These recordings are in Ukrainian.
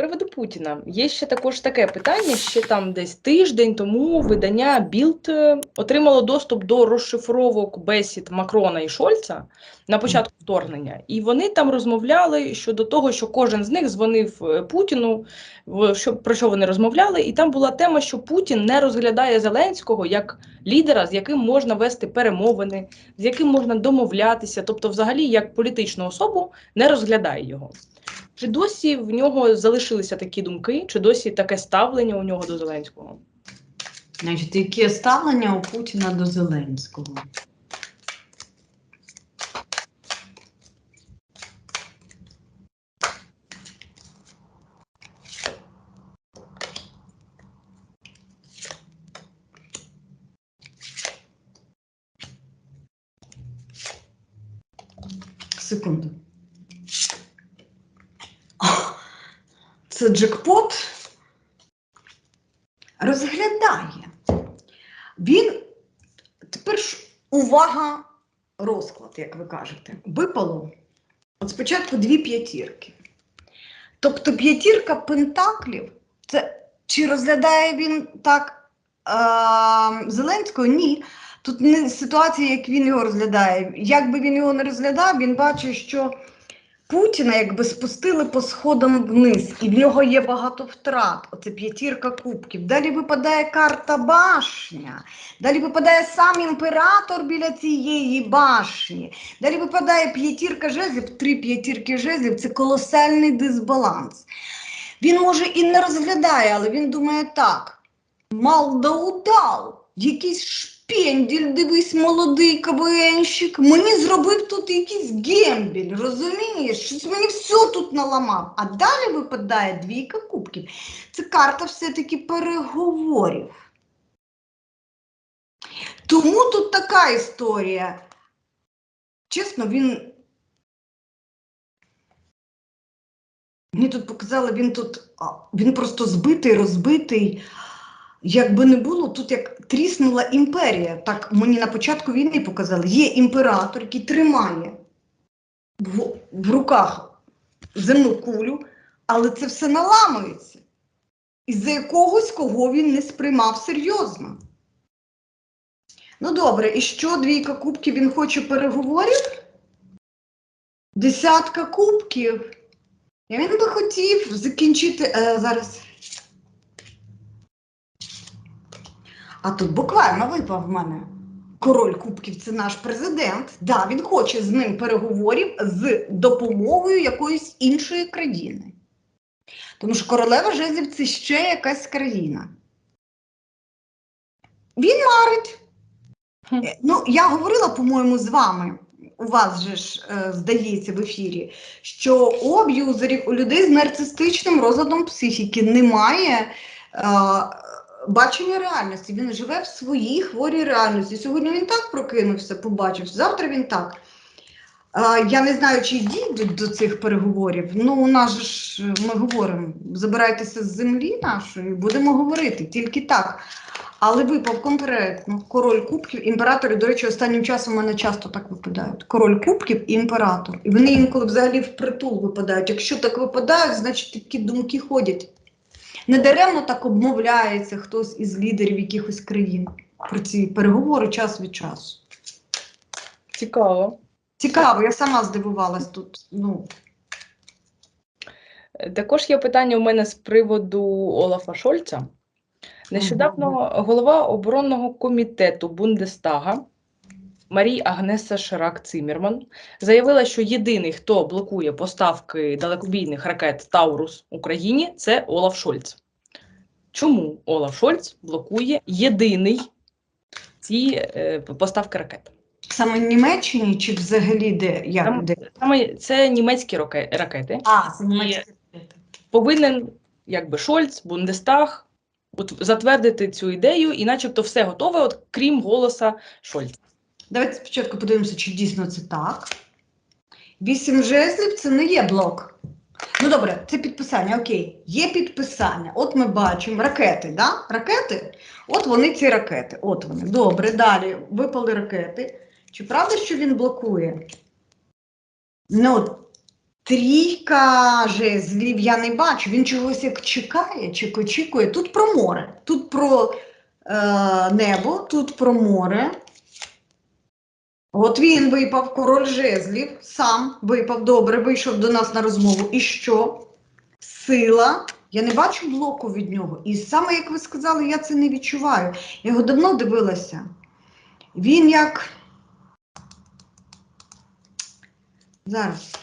приводу Путіна є ще також таке питання. Ще там десь тиждень тому видання Білд е, отримало доступ до розшифровок бесід Макрона і Шольца на початку вторгнення, і вони там розмовляли щодо того, що кожен з них дзвонив е, Путіну. Що про що вони розмовляли? І там була тема, що Путін не розглядає Зеленського як лідера, з яким можна вести перемовини, з яким можна домовлятися, тобто, взагалі, як політичну особу не розглядає його. Чи досі в нього залишилися такі думки, чи досі таке ставлення у нього до Зеленського? Значить, яке ставлення у Путіна до Зеленського? Секунду. Джекпот розглядає. Він тепер ж увага, розклад, як ви кажете, випало. От спочатку дві п'ятірки. Тобто п'ятірка пентаклів, це чи розглядає він так е, Зеленського? Ні. Тут не ситуація, як він його розглядає. Як би він його не розглядав, він бачить, що Путіна якби спустили по сходам вниз, і в нього є багато втрат. Оце п'ятірка кубків. Далі випадає карта башня. Далі випадає сам імператор біля цієї башні. Далі випадає п'ятірка жезлів, три п'ятірки жезлів це колосальний дисбаланс. Він може і не розглядає, але він думає так: мал да удал, якийсь шпенділь, дивись, молодий КВНщик. Мені зробив тут якийсь гембіль, розумієш? Щось мені все тут наламав. А далі випадає двійка кубків. Це карта все-таки переговорів. Тому тут така історія. Чесно, він. Мені тут показали, він тут він просто збитий, розбитий. Якби не було, тут як тріснула імперія. Так мені на початку війни показали. Є імператор, який тримає в, в руках земну кулю, але це все наламується. Із-за якогось, кого він не сприймав серйозно. Ну добре, і що двійка кубків він хоче переговорів? Десятка кубків. І він би хотів закінчити е, зараз. А тут буквально випав в мене. Король Кубків це наш президент. Да, він хоче з ним переговорів з допомогою якоїсь іншої країни. Тому що королева жезлів це ще якась країна. Він марить. Е, Ну, я говорила, по-моєму, з вами. У вас же ж е, здається в ефірі, що у аб'юзерів, у людей з нарцистичним розладом психіки немає е, бачення реальності. Він живе в своїй хворій реальності. Сьогодні він так прокинувся, побачив, завтра він так. Я не знаю, чи дійдуть до цих переговорів. Ну, у нас же ж ми говоримо: забирайтеся з землі нашої, будемо говорити тільки так. Але випав конкретно король кубків, імператор, і, до речі, останнім часом у мене часто так випадають. Король кубків і імператор. І вони інколи взагалі впритул випадають. Якщо так випадають, значить такі думки ходять. Недаремно так обмовляється хтось із лідерів якихось країн про ці переговори час від часу. Цікаво. Цікаво, я сама здивувалась тут. Ну, Також є питання у мене з приводу Олафа Шольца. Нещодавно голова оборонного комітету Бундестага Марій Агнеса Ширак Циммерман заявила, що єдиний, хто блокує поставки далекобійних ракет Таурус Україні, це Олаф Шольц. Чому Олаф Шольц блокує єдиний ці е, поставки ракет? саме в Німеччині чи взагалі де? Як, Там- де? Саме це німецькі ракети. А, це німецькі. повинен якби Шольц, Бундестаг от, затвердити цю ідею, і начебто все готове, от крім голоса Шольца. Давайте спочатку подивимося, чи дійсно це так. Вісім жезлів це не є блок. Ну добре, це підписання, окей. Є підписання. От ми бачимо ракети, да? Ракети? От вони ці ракети. От вони. Добре, далі випали ракети. Чи правда, що він блокує? Ну, Трійка жезлів я не бачу. Він чогось як чекає, чи очікує. Тут про море, тут про е, небо, тут про море. От він випав, король жезлів, сам випав добре, вийшов до нас на розмову. І що? Сила. Я не бачу блоку від нього. І саме як ви сказали, я це не відчуваю. Я його давно дивилася. Він як. Зараз.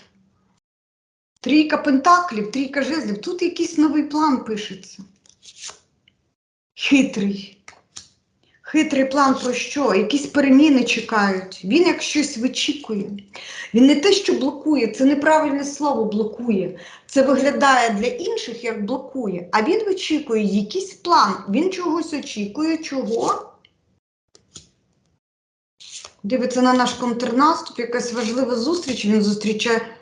Трійка пентаклів, трійка жезлів. Тут якийсь новий план пишеться. Хитрий. Хитрий план про що? Якісь переміни чекають. Він як щось вичікує. Він не те, що блокує, це неправильне слово блокує. Це виглядає для інших як блокує. А він вичікує якийсь план. Він чогось очікує. Чого? Дивиться на наш контрнаступ, якась важлива зустріч. Він зустрічає.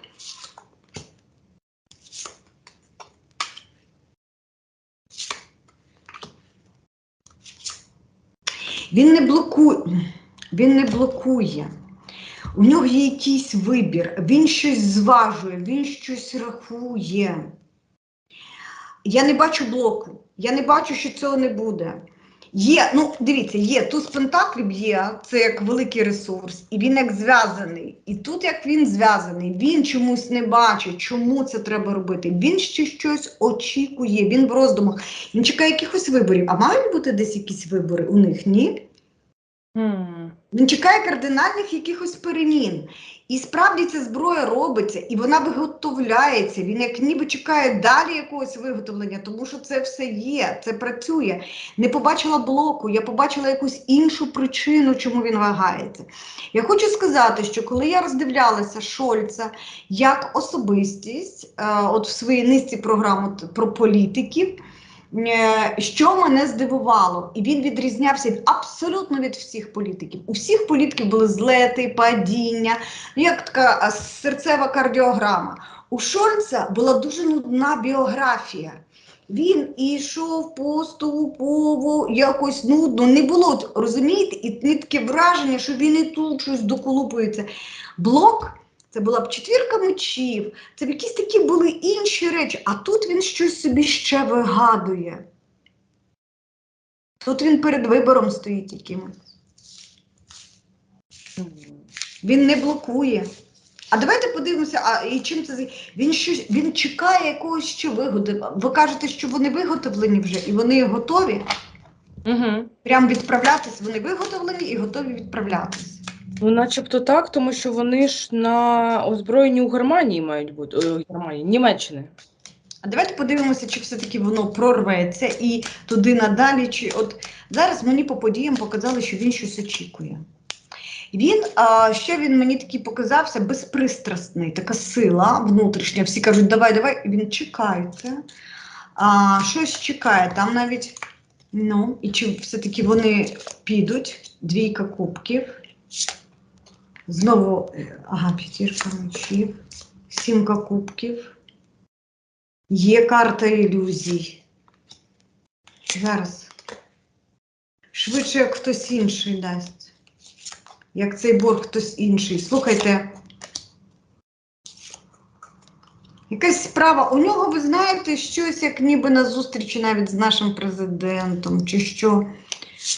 Він не блокує. Він не блокує. У нього є якийсь вибір, він щось зважує, він щось рахує. Я не бачу блоку, я не бачу, що цього не буде. Є, ну дивіться, є туз пентаклів є, це як великий ресурс, і він як зв'язаний. І тут як він зв'язаний, він чомусь не бачить, чому це треба робити. Він ще щось очікує, він в роздумах, він чекає якихось виборів. А мають бути десь якісь вибори у них, ні? Він чекає кардинальних якихось перемін. І справді ця зброя робиться, і вона виготовляється. Він як ніби чекає далі якогось виготовлення, тому що це все є, це працює. Не побачила блоку, я побачила якусь іншу причину, чому він вагається. Я хочу сказати, що коли я роздивлялася Шольца як особистість, е, от в своїй низці програм про політиків. Е, Що мене здивувало, і він відрізнявся абсолютно від всіх політиків. У всіх політиків були злети, падіння, ну, як така серцева кардіограма. У Шольца була дуже нудна біографія. Він ішов поступово, якось нудно. Не було, розумієте, і таке враження, що він і тут щось доколупується. Блок це була б четвірка мечів, це б якісь такі були інші речі, а тут він щось собі ще вигадує. Тут він перед вибором стоїть якимось. Він не блокує. А давайте подивимося, а і чим це він щось він чекає якогось ще вигоди. Ви кажете, що вони виготовлені вже і вони готові Угу. прям відправлятись. Вони виготовлені і готові відправлятись. Ну, начебто так, тому що вони ж на озброєнні у Германії мають бути. У Германії, Німеччини. А давайте подивимося, чи все-таки воно прорветься і туди надалі. Чи от зараз мені по подіям показали, що він щось очікує. Він а, ще він мені такий показався безпристрасний, така сила внутрішня. Всі кажуть, давай, давай. І Він чекається, а, щось чекає. Там навіть, ну, і чи все-таки вони підуть, двійка кубків. Знову, е, ага, п'ятірка мечів, сімка кубків. Є карта ілюзій. Зараз. Швидше, як хтось інший дасть. Як цей борг хтось інший. Слухайте. Якась справа. У нього, ви знаєте, щось як ніби на зустрічі навіть з нашим президентом, чи що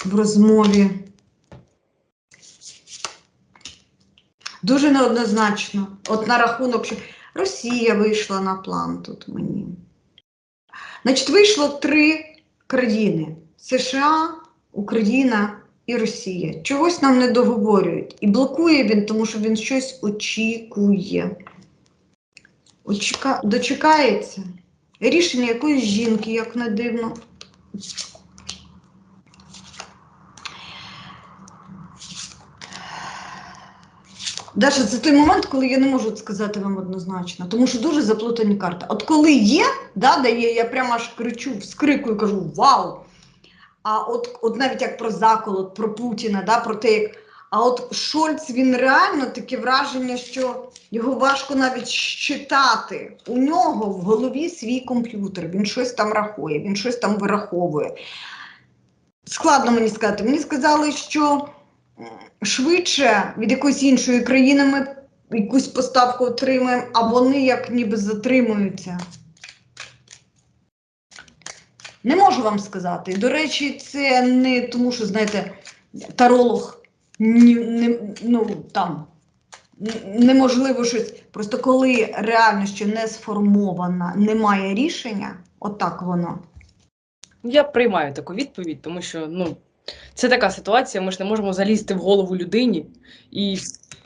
в розмові. Дуже неоднозначно. От на рахунок, що Росія вийшла на план тут мені. Значить, вийшло три країни: США, Україна і Росія. Чогось нам не договорюють. І блокує він, тому що він щось очікує. Очіка... Дочекається. Рішення якоїсь жінки, як не дивно. Даша, це той момент, коли я не можу сказати вам однозначно, тому що дуже заплутані карти. От коли є, да, дає, я прямо аж кричу, вскрикую, кажу Вау! А от, от навіть як про заколот, про Путіна, да, про те, як. А от Шольц він реально таке враження, що його важко навіть читати. У нього в голові свій комп'ютер, він щось там рахує, він щось там вираховує. Складно мені сказати. Мені сказали, що швидше від якоїсь іншої країни ми якусь поставку отримаємо, а вони як ніби затримуються. Не можу вам сказати. До речі, це не тому, що, знаєте, таролог ні, не, ну, там, неможливо щось. Просто коли реально ще не сформована, немає рішення, отак воно. Я приймаю таку відповідь, тому що ну, це така ситуація, ми ж не можемо залізти в голову людині і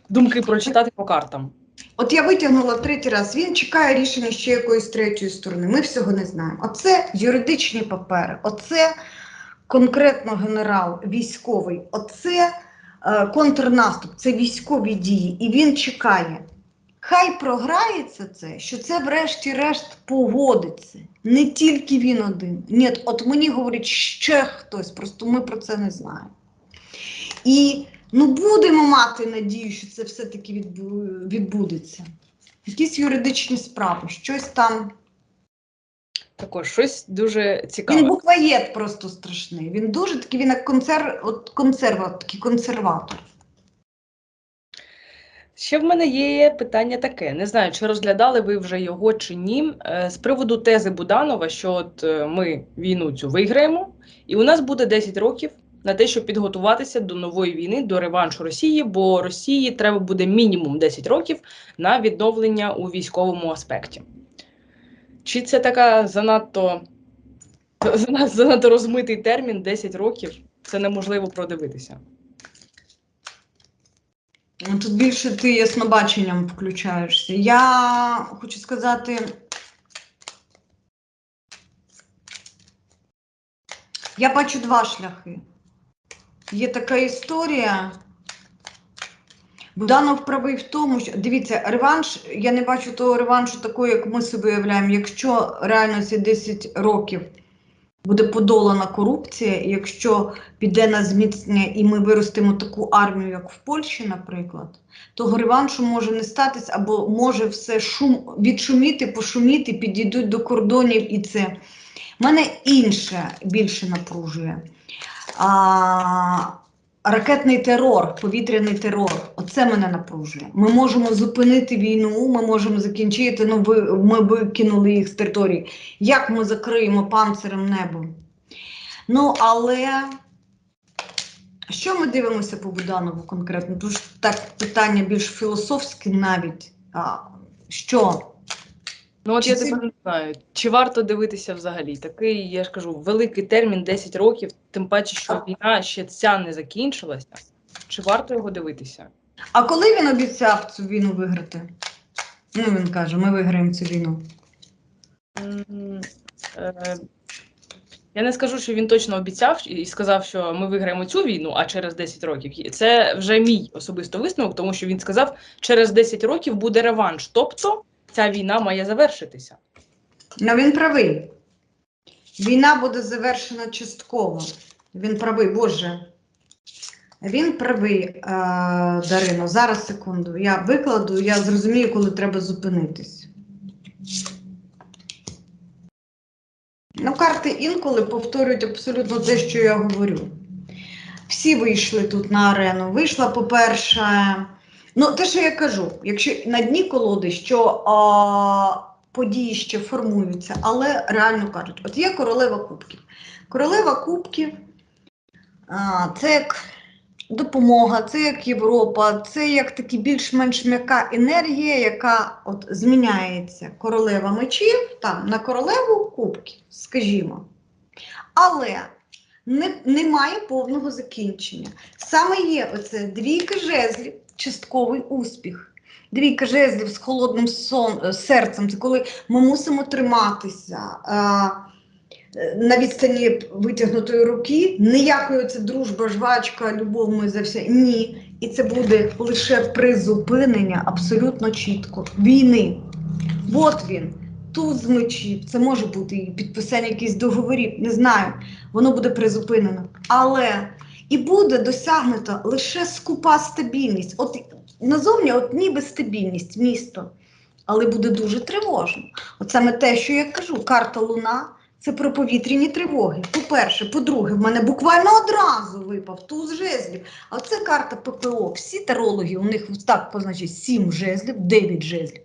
думки прочитати по картам. От я витягнула в третій раз. Він чекає рішення ще якоїсь третьої сторони. Ми всього не знаємо. Оце юридичні папери, оце конкретно генерал військовий, оце е, контрнаступ, це військові дії. І він чекає. Хай програється це, що це врешті-решт погодиться. Не тільки він один. Ні, от мені говорить ще хтось, просто ми про це не знаємо. І ну будемо мати надію, що це все-таки відбудеться. Якісь юридичні справи, щось там. Також щось дуже цікаве. Він буквоєд просто страшний. Він дуже такий, він як консерв, от консерва, такий консерватор. Ще в мене є питання таке. Не знаю, чи розглядали ви вже його чи ні. Е, З приводу тези Буданова, що от е, ми війну цю виграємо, і у нас буде 10 років на те, щоб підготуватися до нової війни, до реваншу Росії, бо Росії треба буде мінімум 10 років на відновлення у військовому аспекті. Чи це така занадто, занадто, розмитий термін 10 років? Це неможливо продивитися. Ну, Тут більше ти яснобаченням включаєшся. Я хочу сказати. Я бачу два шляхи. Є така історія. Буданов правий в тому, що дивіться, реванш, я не бачу того реваншу такого, як ми собі уявляємо. Якщо реально ці 10 років буде подолана корупція, якщо піде на зміцнення і ми виростимо таку армію, як в Польщі, наприклад, того реваншу може не статись, або може все шум відшуміти, пошуміти, підійдуть до кордонів і це. Мене інше більше напружує. А, ракетний терор, повітряний терор. Оце мене напружує. Ми можемо зупинити війну, ми можемо закінчити, ну ви, ми викинули їх з території. Як ми закриємо панцирем небо? Ну, але що ми дивимося по Буданову конкретно? Дуже так питання більш філософське навіть. А, що? Ну от Чи я це- тепер не знаю, чи варто дивитися взагалі? Такий, я ж кажу, великий термін 10 років, тим паче, що війна ще ця не закінчилася. Чи варто його дивитися? А коли він обіцяв цю війну виграти? Ну, він каже, ми виграємо цю війну. М, е, Я не скажу, що він точно обіцяв і сказав, що ми виграємо цю війну, а через 10 років. Це вже мій особисто висновок, тому що він сказав, через 10 років буде реванш. Тобто ця війна має завершитися. Ну, він правий. Війна буде завершена частково. Він правий, Боже. Він правий, е, Дарино. Зараз секунду. Я викладу, я зрозумію, коли треба зупинитись. Ну, карти інколи повторюють абсолютно те, що я говорю. Всі вийшли тут на арену. Вийшла, по-перше, ну, те, що я кажу, якщо на дні колоди, що а, події ще формуються, але реально кажуть, от є королева кубків. Королева кубків це як допомога, це як Європа, це як такі більш-менш м'яка енергія, яка от зміняється. Королева мечів там на королеву кубків, скажімо. Але не, немає повного закінчення. Саме є оце двійка жезлів, частковий успіх. Двійка жезлів з холодним сон, е, серцем. Це коли ми мусимо триматися е, е, на відстані витягнутої руки. Ніякої це дружба, жвачка, любов ми за все. Ні. І це буде лише призупинення абсолютно чітко війни. От він, туз мечів. Це може бути і підписання якихось договорів, не знаю. Воно буде призупинено. Але і буде досягнута лише скупа стабільність. От назовні, от ніби стабільність, місто. Але буде дуже тривожно. От саме те, що я кажу, карта Луна Це про повітряні тривоги. По-перше, по-друге, в мене буквально одразу випав туз жезлів. А це карта ППО. Всі тарологи, у них так позначить 7 жезлів, 9 жезлів.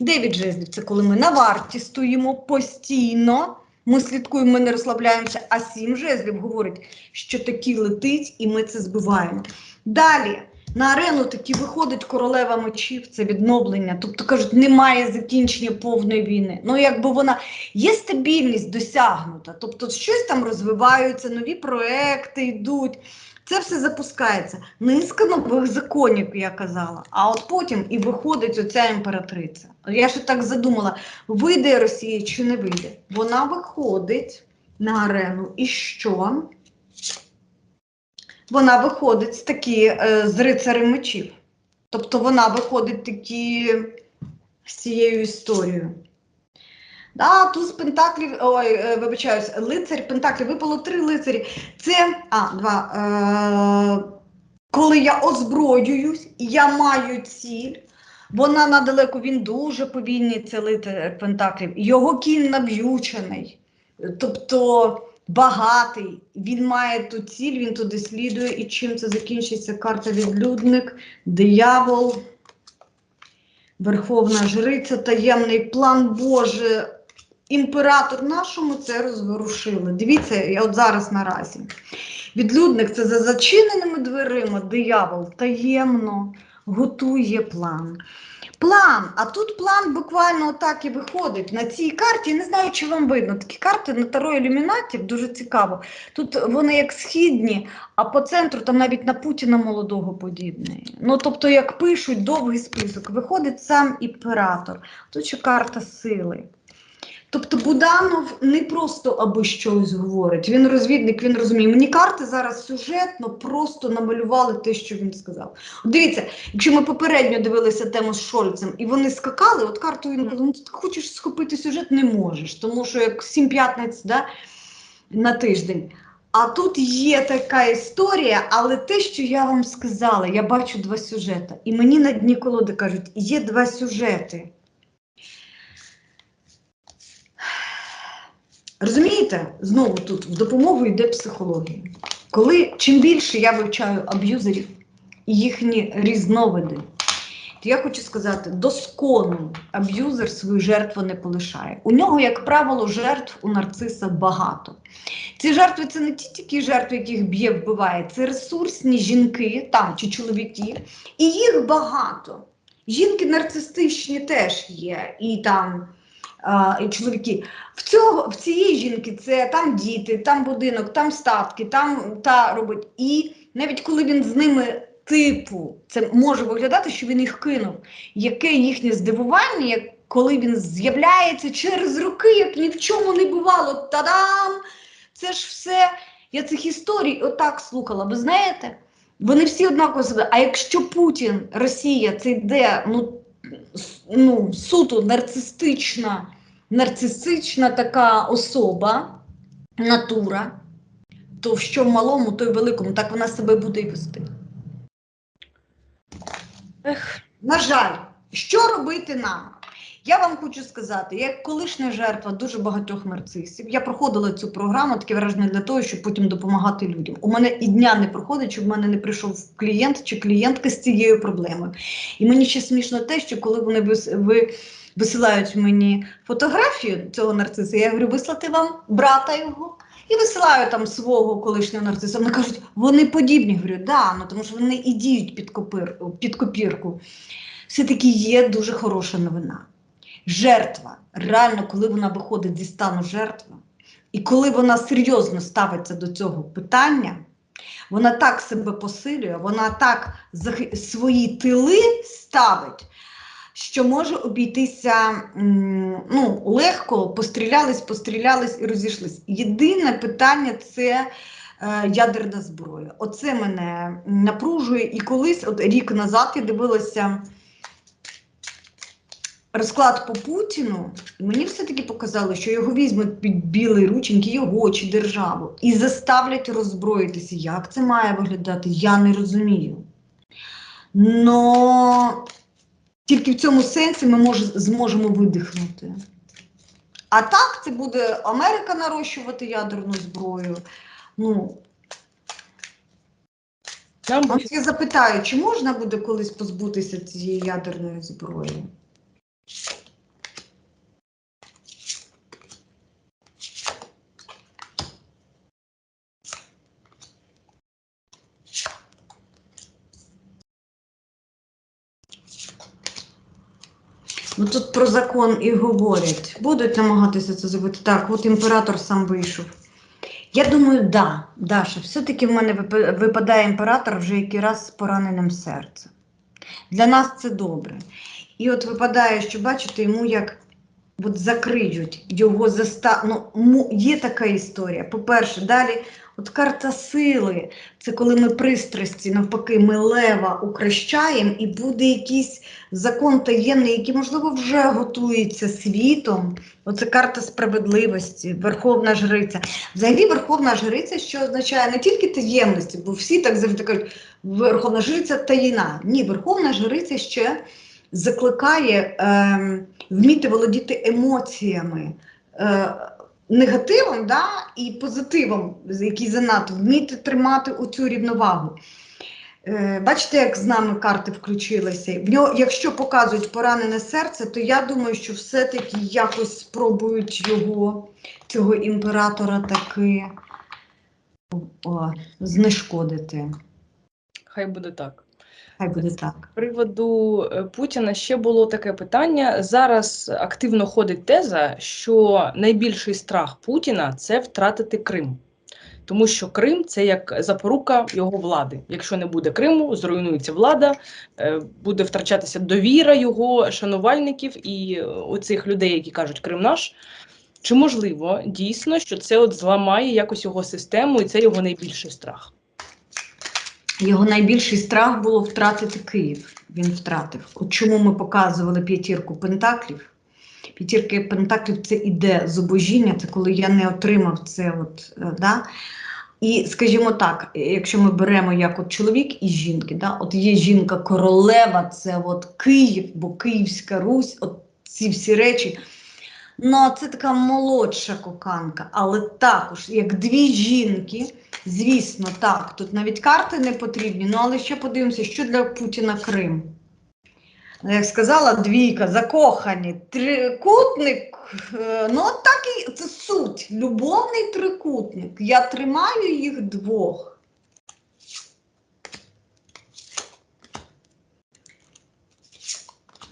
9 жезлів це коли ми на варті стоїмо постійно. Ми слідкуємо, ми не розслабляємося, а сім жезлів говорить, що такі летить, і ми це збиваємо. Далі на арену такі виходить королева мечів, це відновлення. Тобто кажуть, немає закінчення повної війни. Ну, якби вона є стабільність досягнута, тобто щось там розвиваються, нові проекти йдуть. Це все запускається. Низка нових законів, я казала. А от потім і виходить оця імператриця. Я ще так задумала, вийде Росія чи не вийде. Вона виходить на арену. І що? Вона виходить такі е, з рицарем мечів. Тобто вона виходить такі з цією історією. Да, туз Пентаклів, ой, е, вибачаюсь, лицар Пентаклів, випало три лицарі. Це, а, два. Е, коли я озброююсь я маю ціль, вона надалеко, він дуже повільний, це лицар Пентаклів. Його кінь наб'ючений, тобто багатий. Він має ту ціль, він туди слідує. І чим це закінчиться? Карта відлюдник, диявол, Верховна Жриця, таємний план Боже. Імператор нашому це розворушили. Дивіться, я от зараз наразі. Відлюдник це за зачиненими дверима, диявол таємно готує план. План, а тут план буквально так і виходить. На цій карті, я не знаю, чи вам видно, такі карти на таро ілюмінатів дуже цікаво. Тут вони як східні, а по центру там навіть на Путіна молодого подібний. Ну, тобто, як пишуть довгий список, виходить сам імператор. Тут ще карта сили. Тобто Буданов не просто аби щось говорить, він розвідник, він розуміє. Мені карти зараз сюжетно просто намалювали те, що він сказав. От Дивіться, якщо ми попередньо дивилися тему з Шольцем, і вони скакали, от карту він ну ти хочеш схопити сюжет, не можеш, тому що як сім п'ятниць да, на тиждень. А тут є така історія, але те, що я вам сказала, я бачу два сюжети. І мені на дні колоди кажуть, є два сюжети. Розумієте, знову тут в допомогу йде психологія. Коли чим більше я вивчаю аб'юзерів і їхні різновиди, то я хочу сказати, доскону аб'юзер свою жертву не полишає. У нього, як правило, жертв у нарциса багато. Ці жертви це не ті тільки жертви, яких б'є, вбиває, це ресурсні жінки там чи чоловіки, і їх багато. Жінки нарцистичні теж є, і там і чоловіки. В, цього, в цієї жінки це там діти, там будинок, там статки, там та робить. І навіть коли він з ними типу, це може виглядати, що він їх кинув. Яке їхнє здивування, коли він з'являється через роки, як ні в чому не бувало. Та-дам! Це ж все. Я цих історій отак слухала. Ви знаєте? Вони всі однаково себе. А якщо Путін, Росія, це йде ну, ну, суто нарцистична, нарцистична така особа, натура, то в що в малому, то й в великому, так вона себе буде і вести. Ех, На жаль, що робити нам? Я вам хочу сказати, я як колишня жертва дуже багатьох нарцисів, я проходила цю програму таке враження для того, щоб потім допомагати людям. У мене і дня не проходить, щоб в мене не прийшов клієнт чи клієнтка з цією проблемою. І мені ще смішно те, що коли вони ви, висилають мені фотографію цього нарциса, я говорю, вислати вам брата його. І висилаю там свого колишнього нарциса. Вони кажуть, вони подібні. Говорю, да, ну тому що вони і діють під копірку. Все-таки є дуже хороша новина. Жертва, реально, коли вона виходить зі стану жертви, і коли вона серйозно ставиться до цього питання, вона так себе посилює, вона так свої тили ставить, що може обійтися ну, легко, пострілялись, пострілялись і розійшлись. Єдине питання це е, ядерна зброя. Оце мене напружує. І колись, от рік назад, я дивилася розклад по Путіну, мені все-таки показало, що його візьмуть під білий рученьки, його чи державу, і заставлять роззброїтися. Як це має виглядати, я не розумію. Но тільки в цьому сенсі ми може, зможемо видихнути. А так це буде Америка нарощувати ядерну зброю. Ну, Нам от я запитаю, чи можна буде колись позбутися цієї ядерної зброї? Ну тут про закон і говорять. Будуть намагатися це зробити. Так, от імператор сам вийшов. Я думаю, да, Даша, все-таки в мене випадає імператор вже який раз з пораненим серцем. Для нас це добре. І от випадає, що бачите, йому як от закриють його заста... ну, Є така історія. По-перше, далі, от карта сили це коли ми пристрасті, навпаки, ми лева укращаємо, і буде якийсь закон таємний, який, можливо, вже готується світом. Оце карта справедливості, Верховна Жриця. Взагалі, Верховна Жриця, що означає не тільки таємності, бо всі так завжди кажуть, Верховна Жриця таїна. Ні, Верховна Жриця ще закликає ем, вміти володіти емоціями. Е, Негативом да, і позитивом, який занадто, вміти тримати оцю рівновагу. Е, Бачите, як з нами карти включилися. В нього, якщо показують поранене серце, то я думаю, що все-таки якось спробують його, цього імператора таки о, знешкодити. хай буде так. Хай буде так. З приводу е, Путіна ще було таке питання. Зараз активно ходить теза, що найбільший страх Путіна це втратити Крим. Тому що Крим це як запорука його влади. Якщо не буде Криму, зруйнується влада, е, буде втрачатися довіра його шанувальників і е, оцих людей, які кажуть Крим наш. Чи можливо дійсно, що це от зламає якось його систему, і це його найбільший страх? Його найбільший страх було втратити Київ. Він втратив. От чому ми показували п'ятірку пентаклів? П'ятірка пентаклів це іде зубожіння, це коли я не отримав це. От, е, да? І скажімо так, якщо ми беремо як от чоловік і жінки, да? от є жінка королева, це от Київ, бо Київська Русь, от ці всі речі. Ну, це така молодша коханка, але також як дві жінки, звісно, так, тут навіть карти не потрібні, ну але ще подивимося, що для Путіна Крим. Ну, Як сказала двійка, закохані, трикутник, е, ну от так і це суть, любовний трикутник. Я тримаю їх двох.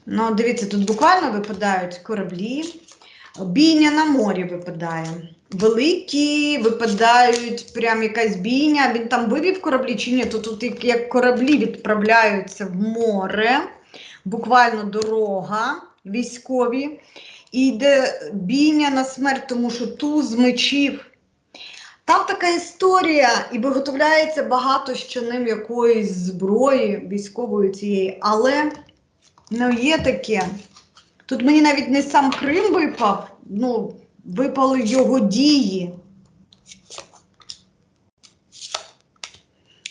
Ну, дивіться, тут буквально випадають кораблі. Бійня на морі випадає. Великі випадають, прям якась бійня. Він там вивів кораблі чи ні? То тут як- кораблі відправляються в море, буквально дорога військові. І йде бійня на смерть, тому що туз мечів. Там така історія, і виготовляється багато що ним якоїсь зброї військової цієї, але ну, є таке. Тут мені навіть не сам Крим випав, ну, випали його дії.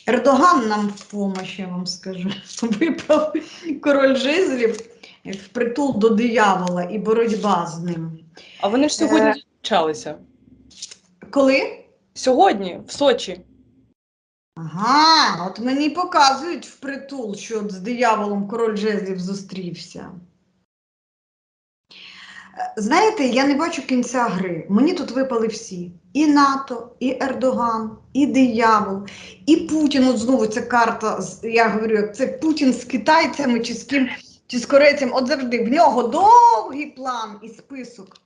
Ердоган нам в помощь, я вам скажу. Випав король жезлів в притул до диявола і боротьба з ним. А вони ж сьогодні Е. Коли? Сьогодні, в Сочі. Ага, от мені показують в притул, що от з дияволом король жезлів зустрівся. Знаєте, я не бачу кінця гри. Мені тут випали всі: і НАТО, і Ердоган, і диявол, і Путін. От знову ця карта, я говорю, як це Путін з китайцями чи з ким, чи з корейцем. От завжди в нього довгий план і список.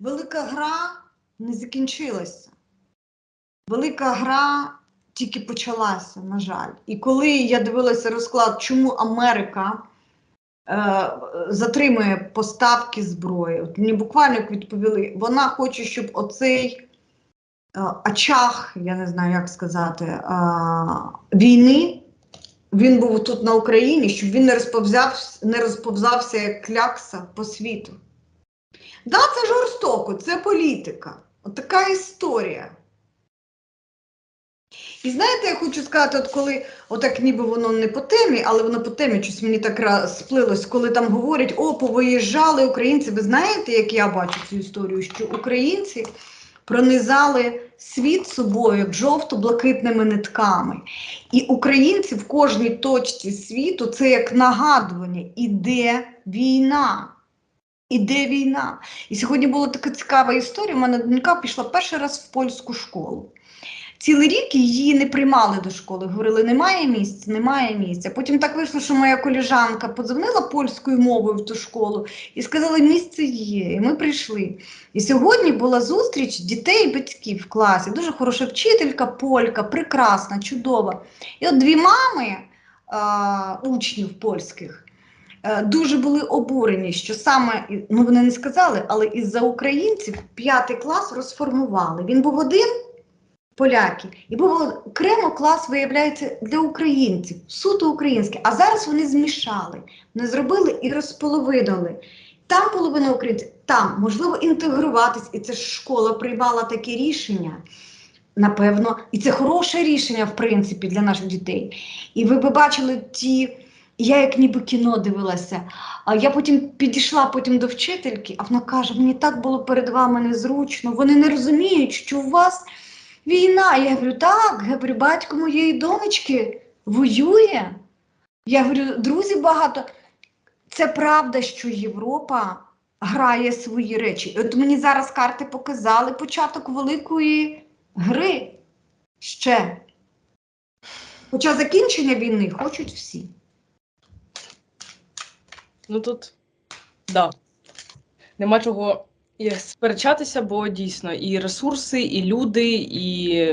Велика гра не закінчилася. Велика гра тільки почалася, на жаль. І коли я дивилася розклад, чому Америка затримує поставки зброї, от мені буквально як відповіли, вона хоче, щоб оцей е, очаг, я не знаю, як сказати, е, війни, він був тут на Україні, щоб він не розповзався, не розповзався як клякса по світу. Да, це жорстоко, це політика. От така історія. І знаєте, я хочу сказати, от коли отак ніби воно не по темі, але воно по темі щось мені так сплилось, коли там говорять, о, повиїжджали українці. Ви знаєте, як я бачу цю історію, що українці пронизали світ собою жовто-блакитними нитками. І українці в кожній точці світу це як нагадування, іде війна. Іде війна. І сьогодні була така цікава історія. У мене донька пішла перший раз в польську школу. Цілий рік її не приймали до школи. Говорили, немає місця, немає місця. Потім так вийшло, що моя коліжанка подзвонила польською мовою в ту школу і сказала, місце є. І ми прийшли. І сьогодні була зустріч дітей і батьків в класі. Дуже хороша вчителька, полька, прекрасна, чудова. І от дві мами а, учнів польських. е, Дуже були обурені, що саме ну вони не сказали, але із-за українців п'ятий клас розформували. Він був один поляки, і був окремо клас, виявляється, для українців, суто український. А зараз вони змішали, вони зробили і розполовинили. Там половина українців, там можливо інтегруватись, і це ж школа приймала таке рішення. Напевно, і це хороше рішення, в принципі, для наших дітей. І ви б бачили ті. Я як ніби кіно дивилася. А я потім підійшла потім до вчительки, а вона каже: мені так було перед вами незручно. Вони не розуміють, що у вас війна. Я говорю, так, я говорю, батько моєї донечки воює. Я говорю, друзі багато. Це правда, що Європа грає свої речі. От мені зараз карти показали початок великої гри ще. Хоча закінчення війни хочуть всі. Ну тут, да. Нема чого і сперечатися, бо дійсно і ресурси, і люди, і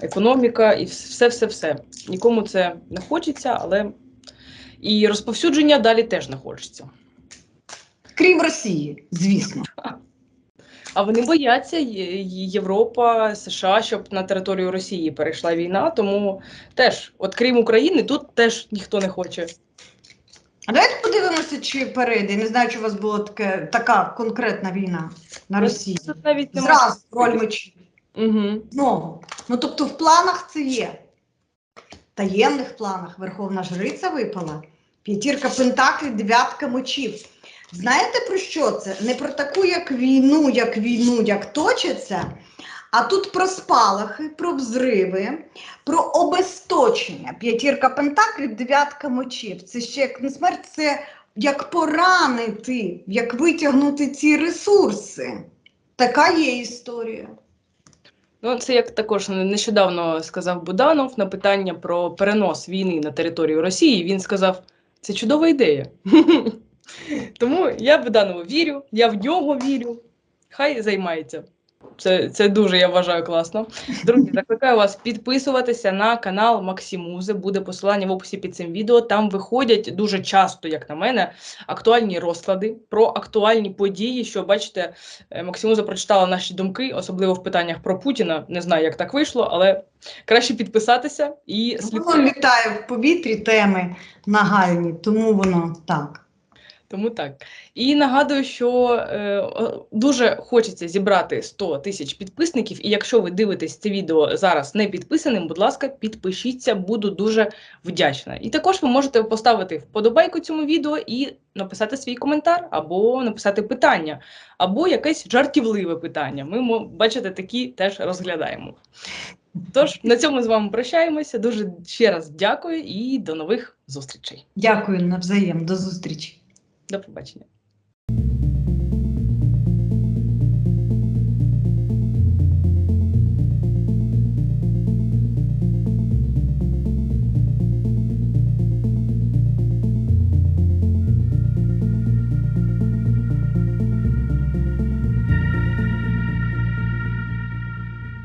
економіка, і все-все-все. Нікому це не хочеться, але і розповсюдження далі теж не хочеться. Крім Росії, звісно. А вони бояться Європа, США, щоб на територію Росії перейшла війна. Тому теж, от крім України, тут теж ніхто не хоче. А давайте подивимося, чи перейде. Не знаю, чи у вас була таке, така конкретна війна на Росії. Тут навіть немає. Зразу роль мечів. Угу. Знову. Ну тобто в планах це є. В таємних планах Верховна Жриця випала. П'ятірка пентаклів, дев'ятка мечів. Знаєте про що це? Не про таку як війну, як війну, як точиться, а тут про спалахи, про взриви, про обесточення. П'ятірка пентаклів, дев'ятка мечів. Це ще як не смерть, це як поранити, як витягнути ці ресурси. Така є історія. Ну, це як також нещодавно сказав Буданов на питання про перенос війни на територію Росії. Він сказав: це чудова ідея. Тому я Буданову вірю, я в нього вірю. Хай займається. Це, це дуже я вважаю класно. Друзі, закликаю вас підписуватися на канал Максимузи. Буде посилання в описі під цим відео. Там виходять дуже часто, як на мене, актуальні розклади про актуальні події. Що бачите, е, Максимуза прочитала наші думки, особливо в питаннях про Путіна. Не знаю, як так вийшло, але краще підписатися і Воно слідкувати. літає в повітрі теми нагальні, тому воно так. Тому так. І нагадую, що е, дуже хочеться зібрати 100 тисяч підписників. І якщо ви дивитесь це відео зараз не підписаним, будь ласка, підпишіться, буду дуже вдячна. І також ви можете поставити вподобайку цьому відео і написати свій коментар, або написати питання, або якесь жартівливе питання. Ми бачите, такі теж розглядаємо. Тож на цьому з вами прощаємося. Дуже ще раз дякую і до нових зустрічей. Дякую навзаєм. До зустрічі. До побачення.